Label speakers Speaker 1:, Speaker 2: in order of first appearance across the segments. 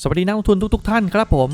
Speaker 1: สวัสดีนักลงทุนทุกๆทท่านครับผม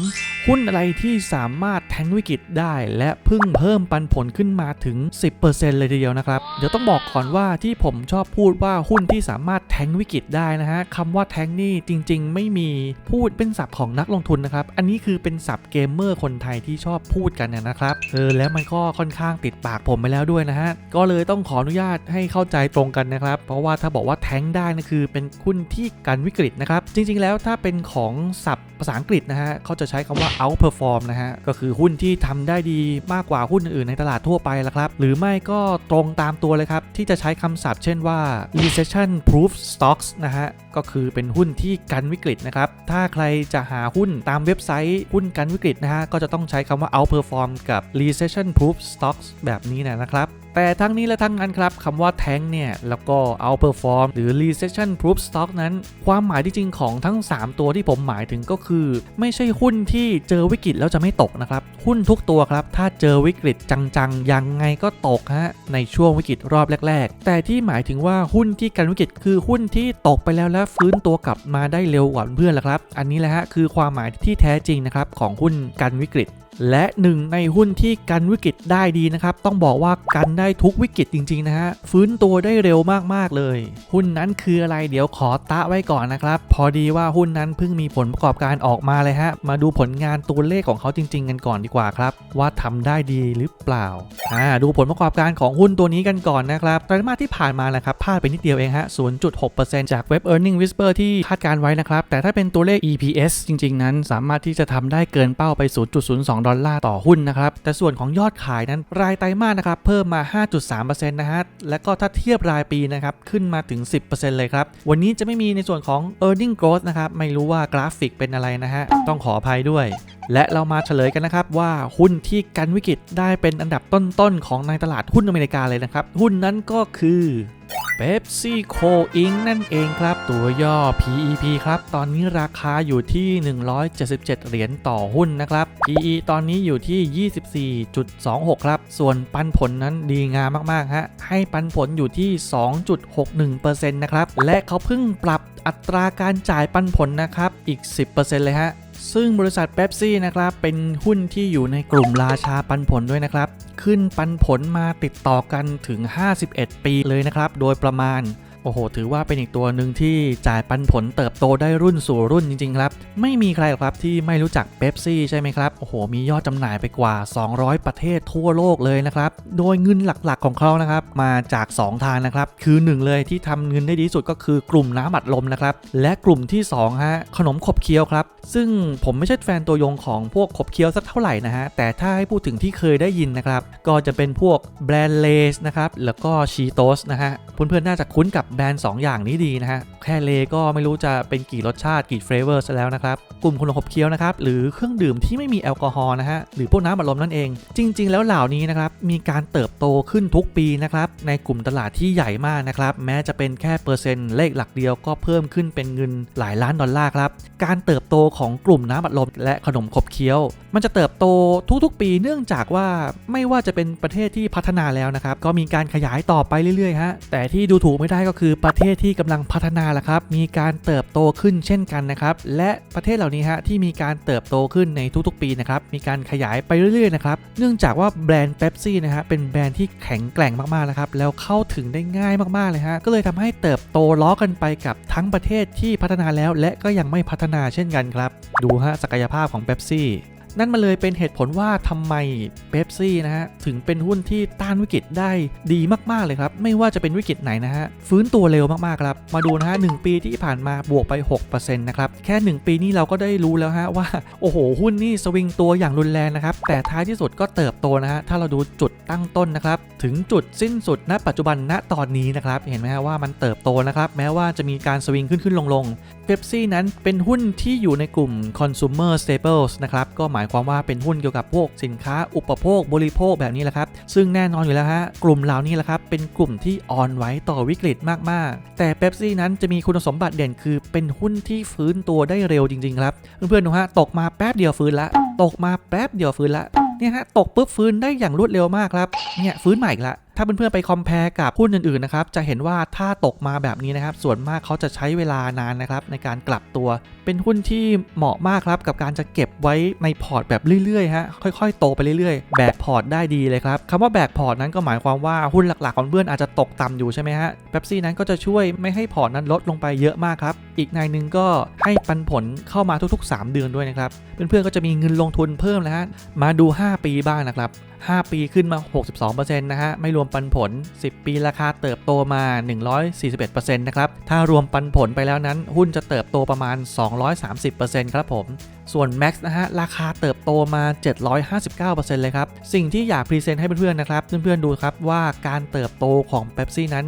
Speaker 1: หุ้นอะไรที่สามารถแทงวิกฤตได้และพิ่งเพิ่มปันผลขึ้นมาถึง 10%เลยทีเดียวนะครับ เดี๋ยวต้องบอกก่อนว่าที่ผมชอบพูดว่าหุ้นที่สามารถแทงวิกฤตได้นะฮะคำว่าแทงนี่จริง ๆ ไม่มีพูดเป็นศัพท์ของนักลงทุนนะครับ อันนี้คือเป็นศัพท์เกมเมอร์คนไทยที่ชอบพูดกันนะครับเออแล้วมันก็ค่อนข้างติดปากผมไปแล้วด้วยนะฮะก็เลยต้องขออนุญาตให้เข้าใจตรงกันนะครับ เพราะว่าถ้าบอกว่าแทงได้นะคือเป็นหุ้นที่กันวิกฤตนะครับจริง ๆ แล้วถ้าเป็นของศัพท์ภาษาอังกฤษนะฮะเขาจะใช้คำว่า outperform นะฮะ ก็คือหุ้นที่ทำได้ดีมากกว่าหุ้นอื่นในตลาดทั่วไปละครับ หรือไม่ก็ตรงตามตัวเลยครับ ที่จะใช้คำศัพท์เช่นว่า recession proof stocks นะฮะ ก็คือเป็นหุ้นที่กันวิกฤตนะครับ ถ้าใครจะหาหุ้นตามเว็บไซต์หุ้นกันวิกฤตนะฮะ ก็จะต้องใช้คำว่า outperform กับ recession proof stocks แบบนี้นะครับ แต่ทั้งนี้และทั้งนั้นครับคำว่าแทงเนี่ย แล้วก็ outperform หรือ recession proof stock นั้น ความหมายที่จริงของทั้ง 3 ตัวที่ผมหมายถึงก็คือ ไม่ใช่หุ้นที่เจอวิกฤตแล้วจะไม่ตกนะครับ หุ้นทุกตัวครับ ถ้าเจอวิกฤตจังๆ ยังไงก็ตกฮะ ในช่วงวิกฤตรอบแรก ๆ แต่ที่หมายถึงว่าหุ้นที่กันวิกฤตคือหุ้นที่ตกไปแล้วและฟื้นตัวกลับมาได้เร็วกว่าเพื่อนละครับ อันนี้แหละฮะคือความหมายที่แท้จริงนะครับของหุ้นกันวิกฤต และหนึ่งในหุ้นที่กันวิกฤตได้ดีนะครับ ต้องบอกว่ากันได้ทุกวิกฤตจริง ๆ นะฮะ ฟื้นตัวได้เร็วมาก ๆ เลย หุ้นนั้นคืออะไรเดี๋ยวขอตะไว้ก่อนนะครับ พอดีว่าหุ้นนั้นเพิ่งมีผลประกอบการออกมาเลยฮะ มาดูผลงานตัวเลขของเขาจริง ๆ กันก่อนดีกว่าครับ ว่าทำได้ดีหรือเปล่าอ่าดูผลประกอบการของหุ้นตัวนี้กันก่อนนะครับไตรมาสที่ผ่านมานะครับพลาดไปนิดเดียวเองฮะ 0.6%จากเว็บ Earning Whisper ที่คาดการไว้นะครับแต่ถ้าเป็นตัวเลข EPS จริง ๆ นั้น สามารถที่จะทำได้เกินเป้าไป 0.02ดอลลาร์ต่อหุ้นนะครับ แต่ส่วนของยอดขายนั้นรายไตรมาสนะครับเพิ่มมา 5.3%นะฮะ และก็ถ้าเทียบรายปีนะครับขึ้นมาถึง 10%เลยครับ วันนี้จะไม่มีในส่วนของ e a r n i n g growth นะครับ ไม่รู้ว่ากราฟิกเป็นอะไรนะฮะ ต้องขออภัยด้วยและเรามาเฉลยกันนะครับว่าหุ้นที่กันวิกฤตได้เป็นอันดับต้นๆ ของในตลาดหุ้นอเมริกาเลยนะครับ หุ้นนั้นก็คือ PepsiCo Inc นั่นเองครับ ตัวย่อ PEP ครับ ตอนนี้ราคาอยู่ที่ 177 เหรียญต่อหุ้นนะครับ PE ตอนนี้อยู่ที่ 24.26 ครับ ส่วนปันผลนั้นดีงามมาก ๆ ฮะ ให้ปันผลอยู่ที่ 2.61%นะครับ และเขาเพิ่งปรับอัตราการจ่ายปันผลนะครับ อีก 10%เลยฮะ ซึ่งบริษัทเบปซี่นะครับเป็นหุ้นที่อยู่ในกลุ่มราชาปันผลด้วยนะครับ ขึ้นปันผลมาติดต่อกันถึง 51 ปีเลยนะครับ โดยประมาณ โอ้โห ถือว่าเป็นอีกตัวหนึ่งที่จ่ายปันผลเติบโตได้รุ่นสู่รุ่นจริง ๆ ครับ ไม่มีใครครับที่ไม่รู้จักเบปซี่ใช่ไหมครับ โอ้โห มียอดจำหน่ายไปกว่า 200 ประเทศทั่วโลกเลยนะครับ โดยเงินหลักๆของเขานะครับ มาจาก 2 ทางนะครับ คือ 1 เลยที่ทำเงินได้ดีสุดก็คือกลุ่มน้ำอัดลมนะครับ และกลุ่มที่2ฮะขนมขบเคี้ยวครับ ซึ่งผมไม่ใช่แฟนตัวยงของพวกขบเคี้ยวสักเท่าไหร่นะฮะ แต่ถ้าให้พูดถึงที่เคยได้ยินนะครับ ก็จะเป็นพวกแบรนด์เลสนะครับ แล้วก็ชีโตสนะฮะ เพื่อนๆน่าจะคุ้นกับแบรนด์2อย่างนี้ดีนะฮะ แค่เลก็ไม่รู้จะเป็นกี่รสชาติกี่เฟรเวอร์ซะแล้วนะครับ กลุ่มขนมขบเคี้ยวนะครับ หรือเครื่องดื่มที่ไม่มีแอลกอฮอล์นะฮะ หรือพวกน้ำอัดลมนั่นเอง จริง ๆ แล้วเหล่านี้นะครับ มีการเติบโตขึ้นทุกปีนะครับ ในกลุ่มตลาดที่ใหญ่มากนะครับ แม้จะเป็นแค่เปอร์เซ็นต์เลขหลักเดียวก็เพิ่มขึ้นเป็นเงินหลายล้านดอลลาร์ครับ การเติบโตของกลุ่มน้ำอัดลมและขนมขบเคี้ยว มันจะเติบโตทุกๆ ปีเนื่องจากว่าไม่ว่าจะเป็นประเทศที่พัฒนาแล้วนะครับก็มีการขยายต่อไปเรื่อยๆฮะแต่ที่ดูถูกไม่ได้ก็คือประเทศที่กำลังพัฒนาแหละครับ มีการเติบโตขึ้นเช่นกันนะครับ และประเทศเหล่านี้ฮะที่มีการเติบโตขึ้นในทุกๆ ปีนะครับ มีการขยายไปเรื่อยๆนะครับ เนื่องจากว่าแบรนด์เ e ปซี่นะฮะเป็นแบรนด์ที่แข็งแกร่งมากๆนะครับ แล้วเข้าถึงได้ง่ายมากๆเลยฮะ ก็เลยทำให้เติบโตล้อกันไปกับทั้งประเทศที่พัฒนาแล้ว และก็ยังไม่พัฒนาเช่นกันครับ ดูฮะศักยภาพของเ e ปซี่ นั่นมาเลยเป็นเหตุผลว่าทำไมเบปซี่นะฮะถึงเป็นหุ้นที่ต้านวิกฤตได้ดีมากๆเลยครับ ไม่ว่าจะเป็นวิกฤตไหนนะฮะฟื้นตัวเร็วมากๆครับ มาดูนะฮะหปีที่ผ่านมาบวกไป 6%นะครับ แค่ 1 ปีนี้เราก็ได้รู้แล้วฮะว่า โอ้โห หุ้นนี่สวิงตัวอย่างรุนแรงนะครับ แต่ท้ายที่สุดก็เติบโตนะฮะถ้าเราดูจุดตั้งต้นนะครับ ถึงจุดสิ้นสุดณปัจจุบันณตอนนี้นะครับ เห็นไหมฮะว่ามันเติบโตนะครับ แม้ว่าจะมีการสวิงขึ้นขึ้นลงลงเบปซี่นั้นเป็นหุ้นที่อยู่ในกลุ่ม consumer staples นะครับก็หมายายความว่าเป็นหุ้นเกี่ยวกับพวกสินค้าอุปโภคบริโภคแบบนี้แหละครับ ซึ่งแน่นอนอยู่แล้วฮะกลุ่มเหล่านี้แหละครับเป็นกลุ่มที่อ่อนไหวต่อวิกฤตมากๆ แต่เป๊ปซี่นั้นจะมีคุณสมบัติเด่นคือเป็นหุ้นที่ฟื้นตัวได้เร็วจริงๆครับเพื่อนๆดูฮะตกมาแป๊บเดียวฟื้นละ ตกมาแป๊บเดียวฟื้นละเนี่ยฮะตกปุ๊บฟื้นได้อย่างรวดเร็วมากครับเนี่ยฟื้นใหม่อีกละ ถ้าเพื่อนๆไปคอมเพลกับหุ้นอื่นๆนะครับจะเห็นว่าถ้าตกมาแบบนี้นะครับ ส่วนมากเขาจะใช้เวลานานนะครับในการกลับตัว เป็นหุ้นที่เหมาะมากครับกับการจะเก็บไว้ในพอร์ตแบบเรื่อยๆฮะค่อยๆ โตไปเรื่อยๆ แบกพอร์ตได้ดีเลยครับคำว่าแบกพอร์ตนั้นก็หมายความว่าหุ้นหลักๆของเพื่อนอาจจะตกต่ำอยู่ใช่ไหมฮะเบปซี่นั้นก็จะช่วยไม่ให้พอร์ตนั้นลดลงไปเยอะมากครับอีกนายหนึ่งก็ให้ปันผลเข้ามาทุกๆ 3 เดือนด้วยนะครับเพื่อนๆก็จะมีเงินลงทุนเพิ่มนะฮะมาดู 5 ปีบ้างนะครับ 5 ปีขึ้นมา 62%นะฮะ ไม่รวมปันผล 10 ปีราคาเติบโตมา 141%นะครับ ถ้ารวมปันผลไปแล้วนั้น หุ้นจะเติบโตประมาณ 230%ครับผม ส่วน Max นะฮะ ราคาเติบโตมา 759%เลยครับ สิ่งที่อยากพรีเซนต์ให้เพื่อนๆนะครับ เพื่อนๆดูครับว่าการเติบโตของ Pepsi นั้น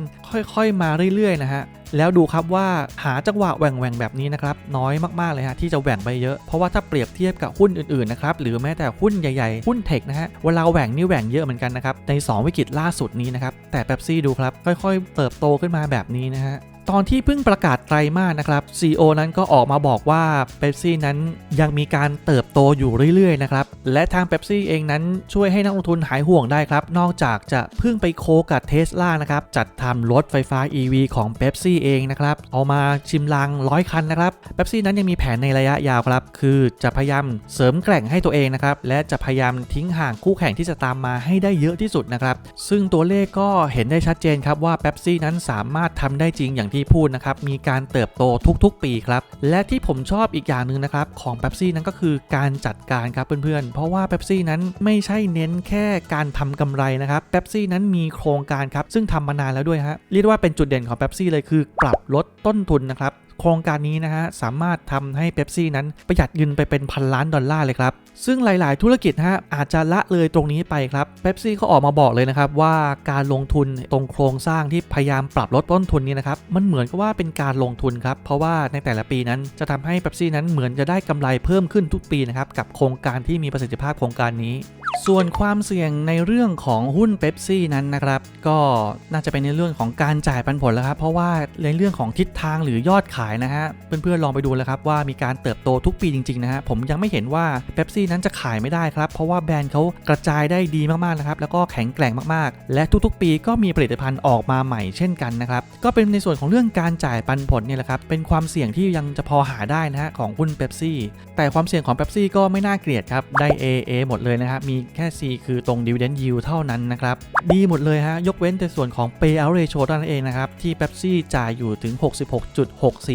Speaker 1: ค่อยๆมาเรื่อยๆนะฮะแล้วดูครับว่าหาจังหวะแหว่งๆแบบนี้นะครับน้อยมากๆเลยฮะที่จะแหว่งไปเยอะ เพราะว่าถ้าเปรียบเทียบกับหุ้นอื่นๆนะครับหรือแม้แต่หุ้นใหญ่ๆ หุ้นเทคนะฮะเวลาแหว่งนี่แหว่งเยอะเหมือนกันนะครับใน 2 วิกฤตล่าสุดนี้นะครับแต่ Pepsi ดูครับค่อยๆ เติบโตขึ้นมาแบบนี้นะฮะ ตอนที่เพิ่งประกาศไตรมาสนะครับ CEO นั้นก็ออกมาบอกว่าเบปซี่นั้นยังมีการเติบโตอยู่เรื่อยๆนะครับ และทางเบปซี่เองนั้นช่วยให้นักลงทุนหายห่วงได้ครับ นอกจากจะเพิ่งไปโคกับเทสลานะครับ จัดทำรถไฟฟ้า EV ของเบปซี่เองนะครับ เอามาชิมลางร้อยคันนะครับเบปซี่นั้นยังมีแผนในระยะยาวครับ คือจะพยายามเสริมแกร่งให้ตัวเองนะครับ และจะพยายามทิ้งห่างคู่แข่งที่จะตามมาให้ได้เยอะที่สุดนะครับ ซึ่งตัวเลขก็เห็นได้ชัดเจนครับว่าเบปซี่นั้นสามารถทำได้จริงอย่างที่พูดนะครับมีการเติบโตทุกๆ ปีครับและที่ผมชอบอีกอย่างหนึ่งนะครับของเป๊ปซี่นั้นก็คือการจัดการครับเพื่อนๆ เพราะว่าเป๊ปซี่นั้นไม่ใช่เน้นแค่การทำกำไรนะครับเป๊ปซี่นั้นมีโครงการครับซึ่งทำมานานแล้วด้วยฮะเรียกว่าเป็นจุดเด่นของเป๊ปซี่เลยคือ ปรับลดต้นทุนนะครับ โครงการนี้นะฮะสามารถทำให้เ e ปซี่นั้นประหยัดเงินไปเป็นพันล้านดอลลาร์เลยครับซึ่งหลาย ๆ ธุรกิจฮะอาจจะละเลยตรงนี้ไปครับเ e ปซี่เขาออกมาบอกเลยนะครับว่าการลงทุนตรงโครงสร้างที่พยายามปรับลดต้นทุนนี้นะครับมันเหมือนกับว่าเป็นการลงทุนครับเพราะว่าในแต่ละปีนั้นจะทำให้เ e ปซี่นั้นเหมือนจะได้กำไรเพิ่มขึ้นทุกปีนะครับกับโครงการที่มีประสิทธิภาพโครงการนี้ ส่วนความเสี่ยงในเรื่องของหุ้นเ e ปซี่นั้นนะครับก็น่าจะเป็นในเรื่องของการจ่ายปันผลแล้วครับเพราะว่าในเรื่องของทิศทางหรือยอดขายนะฮะ เพื่อนๆลองไปดูแล้วครับว่ามีการเติบโตทุกปีจริงๆนะฮะ ผมยังไม่เห็นว่าเ e ปซี่นั้นจะขายไม่ได้ครับ เพราะว่าแบรนด์เขากระจายได้ดีมากๆนะครับ แล้วก็แข็งแกร่งมากๆ และทุกๆ ปีก็มีผลิตภัณฑ์ออกมาใหม่เช่นกันนะครับ ก็เป็นในส่วนของเรื่องการจ่ายปันผลเนี่ยแหละครับ เป็นความเสี่ยงที่ยังจะพอหาได้นะฮะของหุ้นเ e ปซี่ แต่ความเสี่ยงของเ e ปซี่ก็ไม่น่าเกลียดครับ ได้ A A หมดเลยนะครับ มีแค่ C คือตรง dividend yield เท่านั้นนะครับ ดีหมดเลยฮะ ยกเว้นแต่ส่วนของ payout ratio เท่านั้นเองนะครับ ที่ Pepsi จ่ายอยู่ถึง 66.64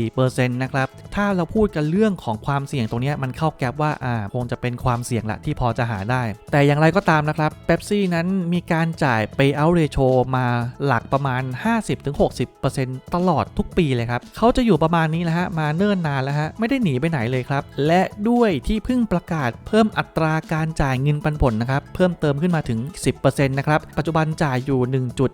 Speaker 1: นะครับ ถ้าเราพูดกันเรื่องของความเสี่ยงตรงนี้มันเข้าแก๊ปว่าอ่าคงจะเป็นความเสี่ยงละที่พอจะหาได้ แต่อย่างไรก็ตามนะครับ Pepsi นั้นมีการจ่าย payout ratio มาหลักประมาณ 50-60%ตลอดทุกปีเลยครับเขาจะอยู่ประมาณนี้แหละฮะมาเนิ่นนานแล้วฮะไม่ได้หนีไปไหนเลยครับ และด้วยที่เพิ่งประกาศเพิ่มอัตราการจ่ายเงินปันผลนะครับเพิ่มเติมขึ้นมาถึง 10%นะครับปัจจุบันจ่ายอยู่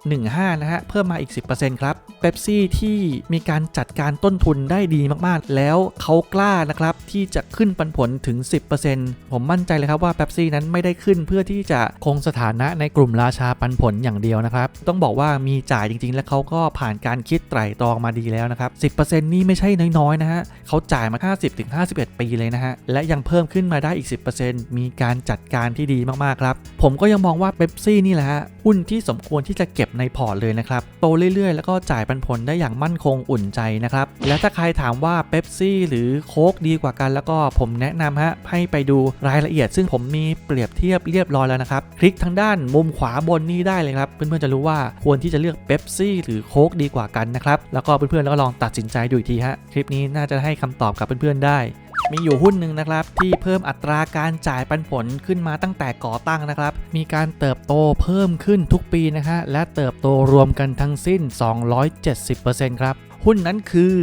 Speaker 1: 1.15นะฮะเพิ่มมาอีก 10%ครับเ e ปซี่ที่มีการจัดการต้นทุนได้ดีมากๆ แล้วเขากล้านะครับที่จะขึ้นปันผลถึง 10%ผมมั่นใจเลยครับว่าเ e ปซี่นั้นไม่ได้ขึ้นเพื่อที่จะคงสถานะในกลุ่มราชาปันผลอย่างเดียวนะครับ ต้องบอกว่ามีจ่ายจริง ๆ และเขาก็ผ่านการคิดไตร่ตรองมาดีแล้วนะครับ 10%นี่ไม่ใช่น้อยๆนะฮะเขาจ่ายมา 50-51 ปีเลยนะฮะและยังเพิ่มขึ้นมาได้อีก 10%มีการจัดการที่ดีมากๆครับผมก็ยังมองว่าเ e ปซี่นี่แหละฮะหุ้นที่สมควรที่จะเก็บในพอร์ตเลยนะครับโตเรื่อยๆ แล้วก็จ่ายปันผลได้อย่างมั่นคงอุ่นใจนะครับและถ้าใครถามว่าเ e ปซี่หรือโค้กดีกว่ากัน แล้วก็ผมแนะนำฮะให้ไปดูรายละเอียด ซึ่งผมมีเปรียบเทียบเรียบร้อยแล้วนะครับ คลิกทางด้านมุมขวาบนนี้ได้เลยครับ เพื่อนๆจะรู้ว่าควรที่จะเลือกเ e ปซี่หรือโค้กดีกว่ากันนะครับ แล้วก็เพื่อนๆแล้วก็ลองตัดสินใจดูอีกทีฮะคลิปนี้น่าจะให้คำตอบกับเพื่อนๆได้มีอยู่หุ้นหนึ่งนะครับที่เพิ่มอัตราการจ่ายปันผลขึ้นมาตั้งแต่ก่อตั้งนะครับ มีการเติบโตเพิ่มขึ้นทุกปีนะฮะและเติบโตรวมกันทั้งสิ้น 270%ครับ หุ้นนั้นคือ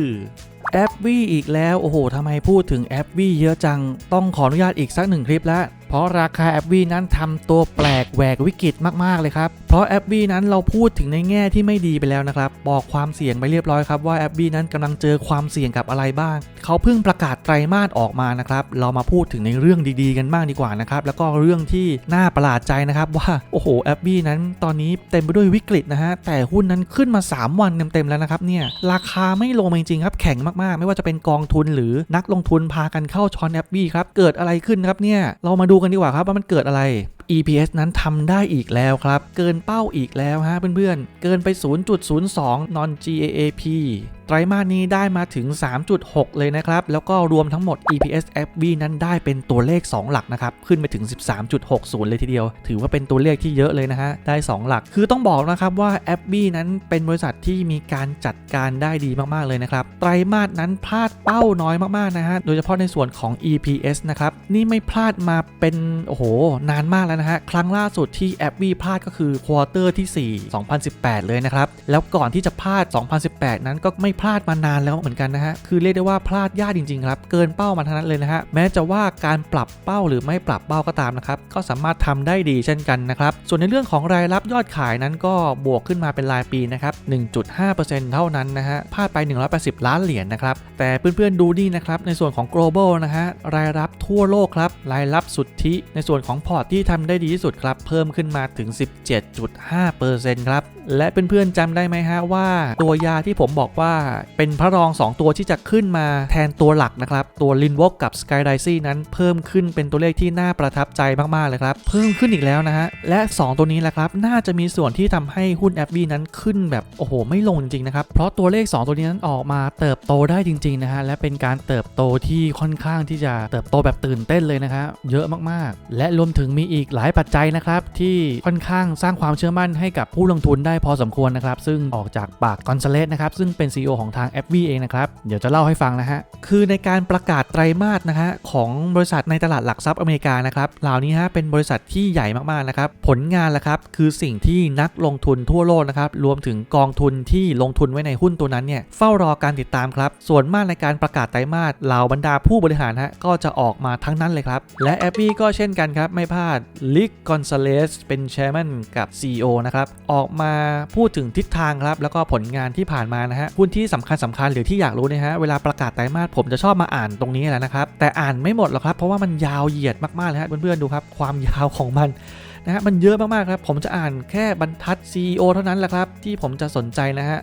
Speaker 1: แอปวีอีกแล้ว โอ้โหทำไมพูดถึงแอปวีเยอะจัง ต้องขออนุญาตอีกสักหนึ่งคลิปแล้ว เพราะราคาแอปวีนั้นทำตัวแปลกแหวกวิกฤตมากๆเลยครับ เพราะแอปวีนั้นเราพูดถึงในแง่ที่ไม่ดีไปแล้วนะครับ บอกความเสี่ยงไปเรียบร้อยครับว่าแอปวีนั้นกำลังเจอความเสี่ยงกับอะไรบ้าง เขาเพิ่งประกาศไตรมาสออกมานะครับ เรามาพูดถึงในเรื่องดีๆกันบ้างดีกว่านะครับ แล้วก็เรื่องที่น่าประหลาดใจนะครับว่าโอ้โหแอปวีนั้นตอนนี้เต็มไปด้วยวิกฤตนะฮะแต่หุ้นนั้นขึ้นมา 3 วันเต็มๆแล้วนะครับเนี่ยราคาไม่ลงจริงๆครับแข็งมากๆ ไม่ว่าจะเป็นกองทุนหรือนักลงทุนพากันเข้าช้อนแอปวีครับเกิดอะไรขึ้นครับเนี่ยเรามาดูกันดีกว่าครับว่ามันเกิดอะไร EPS นั้นทำได้อีกแล้วครับ เกินเป้าอีกแล้วฮะเพื่อนๆ เกินไป 0.02 non GAAP ไตรมาสนี้ได้มาถึง 3.6 เลยนะครับ แล้วก็รวมทั้งหมด EPS FB นั้นได้เป็นตัวเลข 2 หลักนะครับ ขึ้นไปถึง 13.60 เลยทีเดียว ถือว่าเป็นตัวเลขที่เยอะเลยนะฮะ ได้ 2 หลัก คือต้องบอกนะครับว่า FB นั้นเป็นบริษัทที่มีการจัดการได้ดีมากๆเลยนะครับ ไตรมาสนั้นพลาดเป้าน้อยมากๆนะฮะ โดยเฉพาะในส่วนของ EPS นะครับ นี่ไม่พลาดมาเป็นโอ้โหนานมากแล้วนะฮะ ครั้งล่าสุดที่ FB พลาดก็คือควอเตอร์ที่ 4 2018 เลยนะครับ แล้วก่อนที่จะพลาด 2018 นั้นก็ไม่พลาดมานานแล้วเหมือนกันนะฮะ คือเรียกได้ว่าพลาดยากจริงๆครับ เกินเป้ามาทั้งนั้นเลยนะฮะ แม้จะว่าการปรับเป้าหรือไม่ปรับเป้าก็ตามนะครับ ก็สามารถทำได้ดีเช่นกันนะครับ ส่วนในเรื่องของรายรับยอดขายนั้นก็บวกขึ้นมาเป็นรายปีนะครับ 1.5%เท่านั้นนะฮะ พลาดไป 180 ล้านเหรียญนะครับ แต่เพื่อนๆดูนี่นะครับ ในส่วนของ global นะฮะ รายรับทั่วโลกครับ รายรับสุทธิ ในส่วนของพอร์ตที่ทำได้ดีที่สุดครับ เพิ่มขึ้นมาถึง 17.5%ครับ และเพื่อนๆจำได้ไหมฮะว่า ตัวยาที่ผมบอกว่าเป็นพระรอง 2 ตัวที่จะขึ้นมาแทนตัวหลักนะครับ ตัวลินวอกกับ Sky d i c y นั้นเพิ่มขึ้นเป็นตัวเลขที่น่าประทับใจมาก ๆ เลยครับ เพิ่มขึ้นอีกแล้วนะฮะ และ 2 ตัวนี้แหละครับ น่าจะมีส่วนที่ทำให้หุ้น f b นั้นขึ้นแบบโอ้โห ไม่ลงจริง ๆ นะครับ เพราะตัวเลข 2 ตัวนี้นั้นออกมาเติบโตได้จริง ๆ นะฮะ และเป็นการเติบโตที่ค่อนข้างที่จะเติบโตแบบตื่นเต้นเลยนะครับเยอะมากๆ และรวมถึงมีอีกหลายปัจจัยนะครับที่ค่อนข้างสร้างความเชื่อมั่นให้กับผู้ลงทุนได้พอสมควรนะครับซึ่งออกจากปากกอนซาเลสนะครับซึ่งเป็น CEO ของทาง f b เองนะครับ เดี๋ยวจะเล่าให้ฟังนะฮะ คือในการประกาศไตรมาสนะฮะของบริษัทในตลาดหลักทรัพย์อเมริกานะครับเหล่านี้ฮะเป็นบริษัทที่ใหญ่มากๆนะครับ ผลงานละครับคือสิ่งที่นักลงทุนทั่วโลกนะครับรวมถึงกองทุนที่ลงทุนไว้ในหุ้นตัวนั้นเนี่ยเฝ้ารอการติดตามครับ ส่วนมากในการประกาศไตรมาสเหล่าบรรดาผู้บริหารฮะก็จะออกมาทั้งนั้นเลยครับ และแอปปี้ก็เช่นกันครับไม่พลาดลิกกอนซาเลสเป็นแชร์แมนกับ CEO นะครับออกมาพูดถึงทิศทางครับแล้วก็ผลงานที่ผ่านมานะฮะหุ้นที่ที่สำคัญสำคัญหรือที่อยากรู้นะฮะเวลาประกาศไตรมาสผมจะชอบมาอ่านตรงนี้แหละนะครับ แต่อ่านไม่หมดหรอกครับเพราะว่ามันยาวเหยียดมากๆเลยฮะเพื่อนๆดูครับความยาวของมันนะฮะมันเยอะมากๆครับผมจะอ่านแค่บรรทัด CEO เท่านั้นแหละครับที่ผมจะสนใจนะฮะ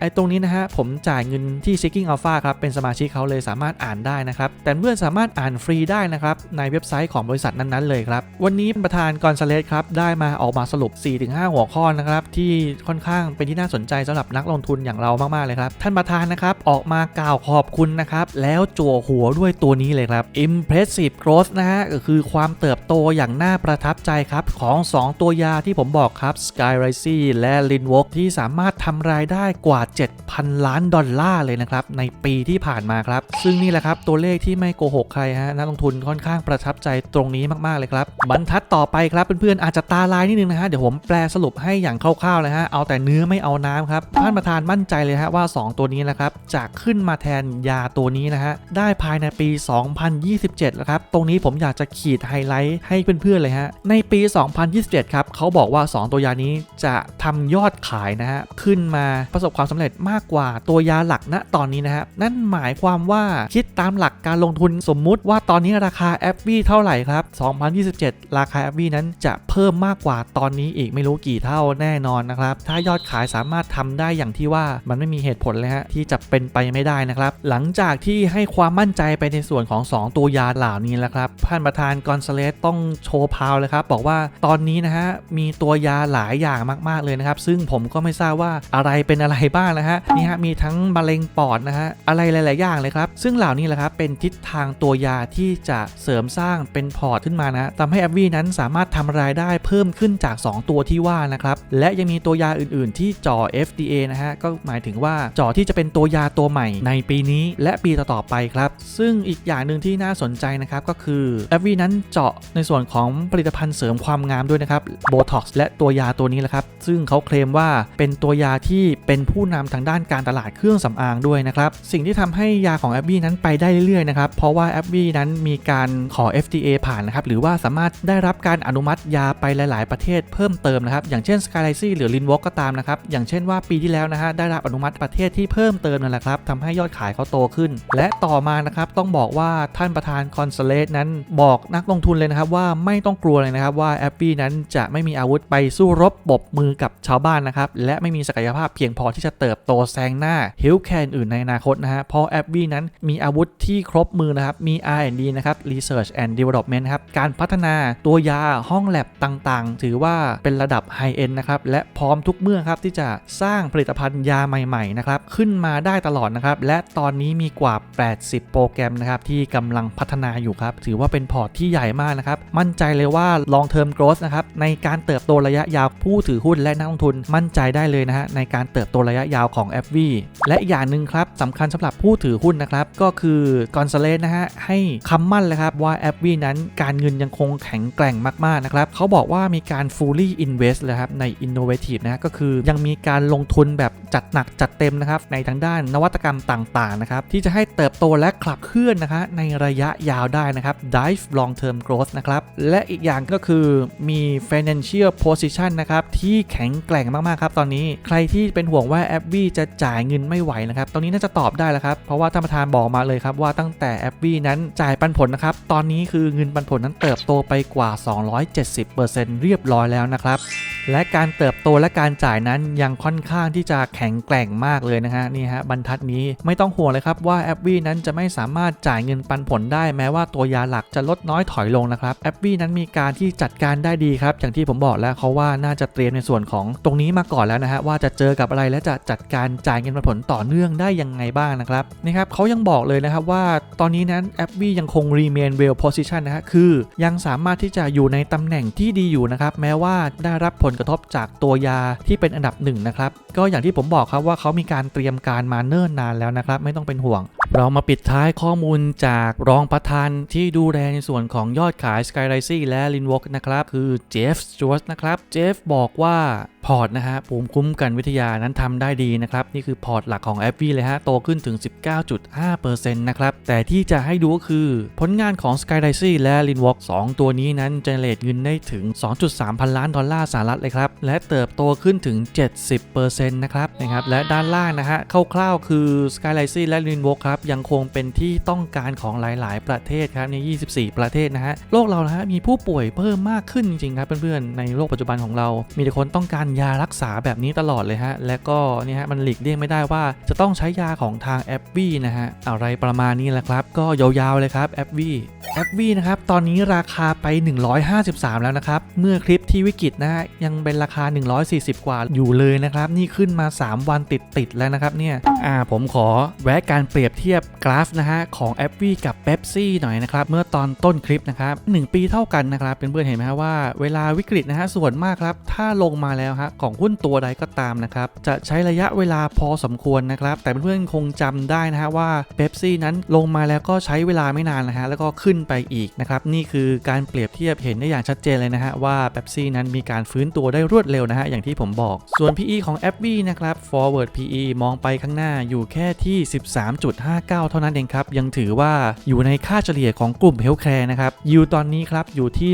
Speaker 1: ไอ้ตรงนี้นะฮะผมจ่ายเงินที่ Seeking Alpha ครับเป็นสมาชิกเขาเลยสามารถอ่านได้นะครับแต่เพื่อนสามารถอ่านฟรีได้นะครับในเว็บไซต์ของบริษัทนั้นๆเลยครับวันนี้ประธานกอนซาเลสครับได้มาออกมาสรุป 4-5 หัวข้อนะครับที่ค่อนข้างเป็นที่น่าสนใจสำหรับนักลงทุนอย่างเรามากๆเลยครับท่านประธานนะครับออกมากล่าวขอบคุณนะครับแล้วจั่วหัวด้วยตัวนี้เลยครับ Impressive Growth นะฮะก็คือความเติบโตอย่างน่าประทับใจครับของ 2 ตัวยาที่ผมบอกครับ Sky r i s y และ l i n w o k ที่สามารถทำรายได้กว่า7,000 ล้านดอลลาร์เลยนะครับ ในปีที่ผ่านมาครับ ซึ่งนี่แหละครับ ตัวเลขที่ไม่โกหกใครฮะนักลงทุนค่อนข้างประทับใจตรงนี้มากๆเลยครับบรรทัดต่อไปครับเพื่อนๆอาจจะตาลายนิดนึงนะฮะเดี๋ยวผมแปลสรุปให้อย่างคร่าวๆเลยฮะเอาแต่เนื้อไม่เอาน้ำครับท่านประธานมั่นใจเลยฮะว่า 2 ตัวนี้นะครับจะขึ้นมาแทนยาตัวนี้นะฮะได้ภายในปี 2027แล้วครับตรงนี้ผมอยากจะขีดไฮไลท์ให้เพื่อนๆเลยฮะในปี 2027 ครับเขาบอกว่า 2 ตัวยานี้จะทำยอดขายนะฮะขึ้นมาประสบความสำเร็จมากกว่าตัวยาหลักณตอนนี้นะฮะนั่นหมายความว่าคิดตามหลักการลงทุนสมมุติว่าตอนนี้ราคาแอปวีเท่าไหร่ครับ 2027 ราคาแอปวีนั้นจะเพิ่มมากกว่าตอนนี้อีกไม่รู้กี่เท่าแน่นอนนะครับ ถ้ายอดขายสามารถทำได้อย่างที่ว่ามันไม่มีเหตุผลเลยฮะที่จะเป็นไปไม่ได้นะครับ หลังจากที่ให้ความมั่นใจไปในส่วนของ 2 ตัวยาเหล่านี้แล้วครับท่านประธานกอนซาเลสต้องโชว์พาวเลยครับบอกว่าตอนนี้นะฮะมีตัวยาหลายอย่างมาก ๆเลยนะครับ ซึ่งผมก็ไม่ทราบว่าอะไรเป็นอะไรบ้างนะฮะนี่ฮะมีทั้งมะเร็งปอดนะฮะอะไรหลาย ๆ อย่างเลยครับ ซึ่งเหล่านี้แหละครับเป็นทิศทางตัวยาที่จะเสริมสร้างเป็นพอร์ตขึ้นมานะทำให้แอปวีนั้นสามารถทำรายได้เพิ่มขึ้นจาก 2 ตัวที่ว่านะครับและยังมีตัวยาอื่น ๆ ที่จ่อ FDA นะฮะก็หมายถึงว่าจ่อที่จะเป็นตัวยาตัวใหม่ในปีนี้ และปีต่อ ๆ ไปครับซึ่งอีกอย่างหนึ่งที่น่าสนใจนะครับก็คือแอปวีนั้นเจาะในส่วนของผลิตภัณฑ์เสริมความงามด้วยนะครับโบท็อกซ์และตัวยาตัวนี้แหละครับซึ่งเขาเคลมว่าเป็นตัวยาที่เป็นผู้นำทางด้านการตลาดเครื่องสำอางด้วยนะครับ สิ่งที่ทำให้ยาของแอปวีนั้นไปได้เรื่อยๆนะครับ เพราะว่าแอปวีนั้นมีการขอ FDA ผ่านนะครับ หรือว่าสามารถได้รับการอนุมัติยาไปหลาย ๆ ประเทศเพิ่มเติมนะครับ อย่างเช่น s k y l i c y หรือ l i n w o k ก็ตามนะครับ อย่างเช่นว่าปีที่แล้วนะฮะได้รับอนุมัติประเทศที่เพิ่มเติมนั่นแหละครับทำให้ยอดขายเขาโตขึ้น และต่อมานะครับต้องบอกว่าท่านประธานคอนเซเลสนั้นบอกนักลงทุนเลยนะครับว่าไม่ต้องกลัวเลยนะครับว่าแอปวีนั้นจะไม่มีอาวุธไปสู้รบบมือกับชาวบ้านนะครับและไม่มีศักยภาพเพียงพอที่จะเติติบโตแซงหน้าเฮลแคร์อื่นในอนาคตนะฮะเพราะแอปวีนั้นมีอาวุธที่ครบมือนะครับ มี R&D นะครับ Research and Development ครับ การพัฒนาตัวยาห้องแลบต่างๆ ถือว่าเป็นระดับไฮเอ็นนะครับ และพร้อมทุกเมื่อครับ ที่จะสร้างผลิตภัณฑ์ยาใหม่ๆนะครับ ขึ้นมาได้ตลอดนะครับ และตอนนี้มีกว่า 80 โปรแกรมนะครับที่กำลังพัฒนาอยู่ครับ ถือว่าเป็นพอร์ตที่ใหญ่มากนะครับ มั่นใจเลยว่า long term growth นะครับในการเติบโตระยะยาวผู้ถือหุ้นและนักลงทุนมั่นใจได้เลยนะฮะในการเติบโตระยะยาวของ f v และอีกอย่างหนึ่งครับสำคัญสำหรับผู้ถือหุ้นนะครับ ก็คือกอนซาเลสนะฮะ ให้คำมั่นเลยครับว่า f v นั้นการเงินยังคงแข็งแกร่งมาก ๆ นะครับ เขาบอกว่ามีการ fully invest เลยครับใน innovative นะฮะก็คือยังมีการลงทุนแบบจัดหนักจัดเต็มนะครับ ในทางด้านนวัตกรรมต่างๆนะครับที่จะให้เติบโตและขับเคลื่อนนะคะในระยะยาวได้นะครับ dive long term growth นะครับและอีกอย่างก็คือมี financial position นะครับที่แข็งแกร่งมากๆครับตอนนี้ใครที่เป็นห่วงว่าแอปวีจะจ่ายเงินไม่ไหวนะครับ ตอนนี้น่าจะตอบได้แล้วครับ เพราะว่าท่านประธานบอกมาเลยครับว่าตั้งแต่แอปวีนั้นจ่ายปันผลนะครับ ตอนนี้คือเงินปันผลนั้นเติบโตไปกว่า 270%เรียบร้อยแล้วนะครับ และการเติบโตและการจ่ายนั้นยังค่อนข้างที่จะแข็งแกร่งมากเลยนะฮะนี่ฮะบรรทัดนี้ไม่ต้องห่วงเลยครับว่าแอปวีนั้นจะไม่สามารถจ่ายเงินปันผลได้แม้ว่าตัวยาหลักจะลดน้อยถอยลงนะครับแอปวีนั้นมีการที่จัดการได้ดีครับอย่างที่ผมบอกแล้วเขาว่าน่าจะเตรียมในส่วนของตรงนี้มาก่อนแล้วนะฮะว่าจะเจอกับอะไรและจะจัดการจ่ายเงินปันผลต่อเนื่องได้ยังไงบ้างนะครับนี่ครับเขายังบอกเลยนะครับว่าตอนนี้นั้นแอปวียังคง remain well position นะฮะคือยังสามารถที่จะอยู่ในตำแหน่งที่ดีอยู่นะครับแม้ว่าได้รับผลลกระทบจากตัวยาที่เป็นอันดับหนึ่งนะครับก็อย่างที่ผมบอกครับว่าเขามีการเตรียมการมาเนิ่นนานแล้วนะครับไม่ต้องเป็นห่วง เรามาปิดท้ายข้อมูลจากรองประธานที่ดูแลในส่วนของยอดขาย Sky r i s y และ l i n w o k นะครับ คือเจฟสจวตนะครับเจฟบอกว่าพอร์ตนะฮะภูมิคุ้มกันวิทยานั้นทำได้ดีนะครับ นี่คือพอร์ตหลักของ a p p เลยฮะ โตขึ้นถึง 19.5%นะครับ แต่ที่จะให้ดูก็คือ ผลงานของ Sky r i s y และ l i n w o k 2ตัวนี้นั้นเจเนเรตเงินได้ถึง 2.3 พันล้านดอลลาร์สหรัฐเลยครับ และเติบโตขึ้นถึง 70%นะครับนะครับและด้านล่างนะฮะคร่าวๆคือ Sky r i s y และ l i n w o k ครับยังคงเป็นที่ต้องการของหลาย ๆ ประเทศครับใน 24 ประเทศนะฮะ โลกเรานะฮะมีผู้ป่วยเพิ่มมากขึ้นจริง ๆ ครับเพื่อน ๆ ในโลกปัจจุบันของเรา มีแต่คนต้องการยารักษาแบบนี้ตลอดเลยฮะ และก็นี่ฮะมันหลีกเลี่ยงไม่ได้ว่าจะต้องใช้ยาของทางแอปวีนะฮะ อะไรประมาณนี้แหละครับ ก็ยาว ๆ เลยครับแอปวีแอปวีนะครับ ตอนนี้ราคาไป 153 แล้วนะครับ เมื่อคลิปที่วิกฤตนะฮะยังเป็นราคา 140 กว่าอยู่เลยนะครับ นี่ขึ้นมา 3 วันติดๆแล้วนะครับเนี่ย อ่าผมขอแวะการเปรียบเทียบียบกราฟนะฮะของแอปวีกับเ e ปซี่หน่อยนะครับเมื่อตอนต้นคลิปนะครับ1ปีเท่ากันนะครับเป็นเพื่อนๆเห็นไหมฮะว่าเวลาวิกฤตนะฮะส่วนมากครับถ้าลงมาแล้วฮะของหุ้นตัวใดก็ตามนะครับจะใช้ระยะเวลาพอสมควรนะครับแต่เพื่อนๆคงจำได้นะฮะว่าเ e ปซี่นั้นลงมาแล้วก็ใช้เวลาไม่นานนะฮะแล้วก็ขึ้นไปอีกนะครับนี่คือการเปรียบเทียบเห็นได้อย่างชัดเจนเลยนะฮะว่าเ e ปซี่นั้นมีการฟื้นตัวได้รวดเร็วนะฮะอย่างที่ผมบอก ส่วน PE ของ a p p นะครับ forward PE มองไปข้างหน้าอยู่แค่ที่59 เท่านั้นเองครับ ยังถือว่าอยู่ในค่าเฉลี่ยของกลุ่ม Healthcare นะครับยูตอนนี้ครับอยู่ที่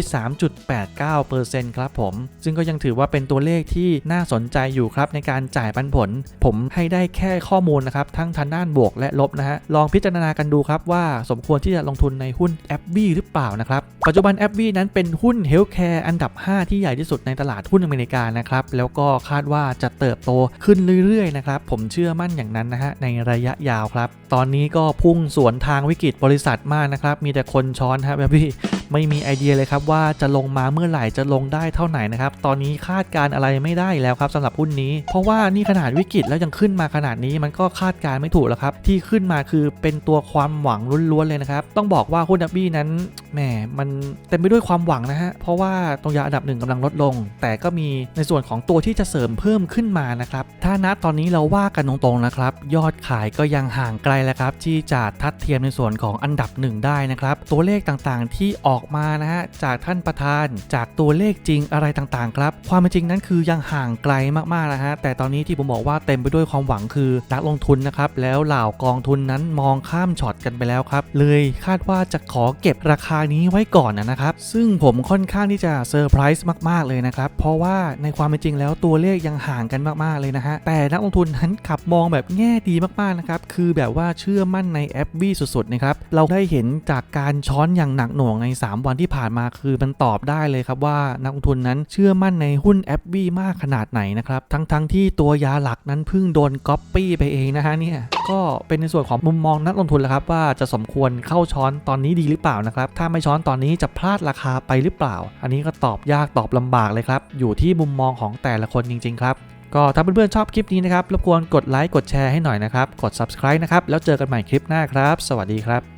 Speaker 1: 3.89%ครับผม ซึ่งก็ยังถือว่าเป็นตัวเลขที่น่าสนใจอยู่ครับในการจ่ายปันผล ผมให้ได้แค่ข้อมูลนะครับทั้งทางด้านบวกและลบนะฮะลองพิจารณากันดูครับว่าสมควรที่จะลงทุนในหุ้น a p p หรือเปล่านะครับปัจจุบัน a p p นั้นเป็นหุ้น Healthcare อันดับ 5 ที่ใหญ่ที่สุดในตลาดหุ้นอเมริกานะครับแล้วก็คาดว่าจะเติบโตขึ้นเรื่อยๆนะครับผมเชื่อมั่นอย่างนั้นนะฮะในระยะยาวครับ ตอนนี้ก็พุ่งสวนทางวิกฤตบริษัทมากนะครับ มีแต่คนช้อนครับพี่ ไม่มีไอเดียเลยครับว่าจะลงมาเมื่อไหร่จะลงได้เท่าไหร่นะครับ ตอนนี้คาดการอะไรไม่ได้แล้วครับสำหรับหุ้นนี้ เพราะว่านี่ขนาดวิกฤตแล้วยังขึ้นมาขนาดนี้มันก็คาดการไม่ถูกแล้วครับ ที่ขึ้นมาคือเป็นตัวความหวังล้วนๆเลยนะครับ ต้องบอกว่าหุ้นดับบี้นั้นแหมมันเต็มไปด้วยความหวังนะฮะ เพราะว่าตรงยาอันดับหนึ่งกำลังลดลง แต่ก็มีในส่วนของตัวที่จะเสริมเพิ่มขึ้นมานะครับ ถ้าณตอนนี้เราว่ากันตรงๆนะครับ ยอดขายก็ยังห่างไกลแล้วครับที่จะทัดเทียมในส่วนของอันดับหนึ่งได้นะครับ ตัวเลขต่างๆที่ออกอกมานะฮะจากท่านประธานจากตัวเลขจริงอะไรต่างๆครับ ความเป็นจริงนั้นคือยังห่างไกลมากๆนะฮะแต่ตอนนี้ที่ผมบอกว่าเต็มไปด้วยความหวังคือนักลงทุนนะครับแล้วเหล่ากองทุนนั้นมองข้ามช็อตกันไปแล้วครับ เลยคาดว่าจะขอเก็บราคานี้ไว้ก่อนนะครับ ซึ่งผมค่อนข้างที่จะเซอร์ไพรส์มากๆเลยนะครับ เพราะว่าในความเป็นจริงแล้วตัวเลขยังห่างกันมากๆเลยนะฮะแต่นักลงทุนนั้นขับมองแบบแง่ดีมากๆนะครับคือแบบว่าเชื่อมั่นในแอปบี้สุดๆนะครับเราได้เห็นจากการช้อนอย่างหนักหน่วงใน3 วันที่ผ่านมาคือมันตอบได้เลยครับว่านักลงทุนนั้นเชื่อมั่นในหุ้นแอปวีมากขนาดไหนนะครับ ทั้งๆทที่ตัวยาหลักนั้นเพิ่งโดนก๊อปปี้ไปเองนะฮะเนี่ยก็เป็นในส่วนของมุมมองนักลงทุนแล้วครับว่าจะสมควรเข้าช้อนตอนนี้ดีหรือเปล่านะครับถ้าไม่ช้อนตอนนี้จะพลาดราคาไปหรือเปล่า อันนี้ก็ตอบยากตอบลำบากเลยครับอยู่ที่มุมมองของแต่ละคนจริง ๆ ครับก็ถ้าเพื่อนๆชอบคลิปนี้นะครับรบกวนกดไลค์กดแชร์ให้หน่อยนะครับ กด subscribe นะครับ แล้วเจอกันใหม่คลิปหน้าครับ สวัสดีครับ